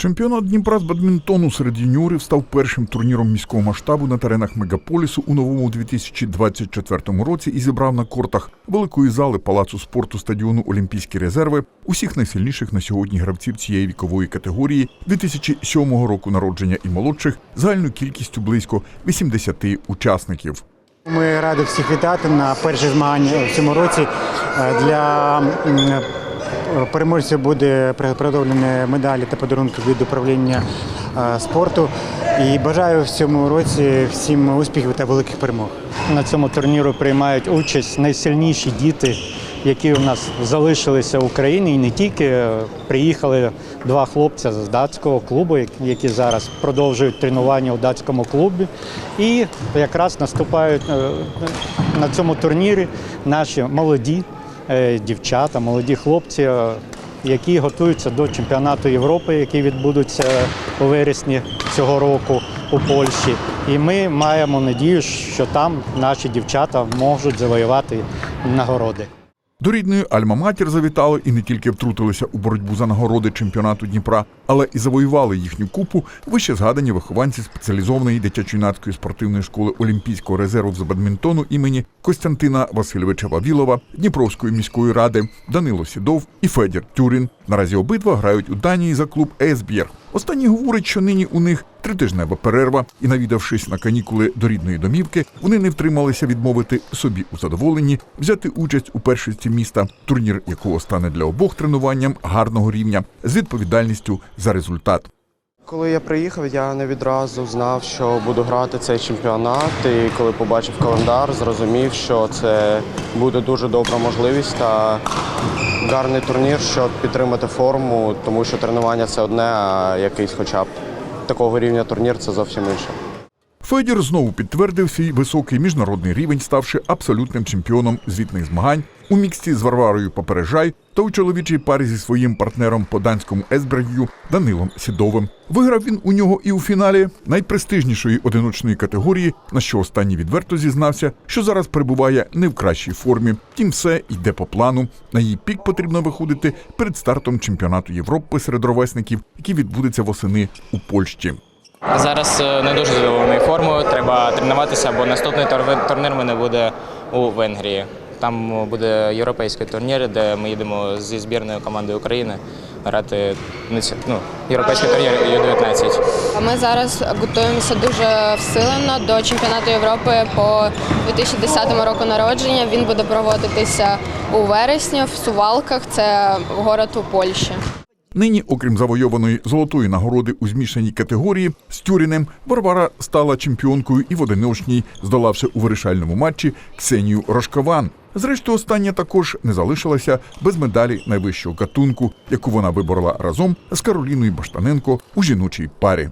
Чемпіонат Дніпра з бадмінтону серед юніорів став першим турніром міського масштабу на теренах мегаполісу у новому 2024 році і зібрав на кортах великої зали палацу спорту стадіону Олімпійські резерви усіх найсильніших на сьогодні гравців цієї вікової категорії 2007 року народження і молодших загальною кількістю близько 80 учасників. Ми раді всіх вітати на перші змагання в цьому році. Е, Для е, буде приготовлені медалі та подарунки від управління е, спорту. І бажаю в цьому році всім успіхів та великих перемог. На цьому турніру приймають участь найсильніші діти, які у нас залишилися в Україні, і не тільки приїхали два хлопця з датського клубу, які зараз продовжують тренування у датському клубі. І якраз наступають е, на цьому турнірі наші молоді е, дівчата, молоді хлопці. е, Які готуються до чемпіонату Європи, який відбудеться у вересні цього року у Польщі. І ми маємо надію, що там наші дівчата можуть завоювати нагороди. До рідної Альма-Матір завітали і не тільки втрутилися у боротьбу за нагороди чемпіонату Дніпра, але і завоювали їхню купу вище згадані вихованці спеціалізованої дитячо-юнацької спортивної школи Олімпійського резерву з бадмінтону імені Костянтина Васильовича Вавілова, Дніпровської міської ради, Данило Сідов і Федір Тюрін. Наразі обидва грають у Данії за клуб Есбєр. Останній говорить, що нині у них тритижнева перерва, і навідавшись на канікули до рідної домівки, вони не втрималися відмовити собі у задоволенні взяти участь у першості міста, турнір якого стане для обох тренуванням гарного рівня з відповідальністю за результат. Коли я приїхав, я не відразу знав, що буду грати цей чемпіонат. І коли побачив календар, зрозумів, що це буде дуже добра можливість та гарний турнір, щоб підтримати форму, тому що тренування це одне, а якийсь хоча б такого рівня турнір це зовсім інше. Федір знову підтвердив свій високий міжнародний рівень, ставши абсолютним чемпіоном звітних змагань у міксті з Варварою Попережай та у чоловічій парі зі своїм партнером по данському Есбергю Данилом Сідовим. Виграв він у нього і у фіналі найпрестижнішої одиночної категорії, на що останній відверто зізнався, що зараз перебуває не в кращій формі. Втім, все йде по плану. На її пік потрібно виходити перед стартом чемпіонату Європи серед ровесників, який відбудеться восени у Польщі. Зараз е, не дуже задоволений формою. Треба тренуватися, бо наступний турнір в мене буде у Венгрії. Там буде європейський турнір, де ми їдемо зі збірною командою України грати ну, європейський турнір Ю-19. Ми зараз готуємося дуже всилено до чемпіонату Європи по 2010 року народження. Він буде проводитися у вересні в Сувалках. Це город у Польщі. Нині, окрім завойованої золотої нагороди у змішаній категорії з Тюрінем, Варвара стала чемпіонкою і в одиночній, здолавши у вирішальному матчі Ксенію Рожкован. Зрештою, остання також не залишилася без медалі найвищого катунку, яку вона виборола разом з Кароліною Баштаненко у жіночій парі.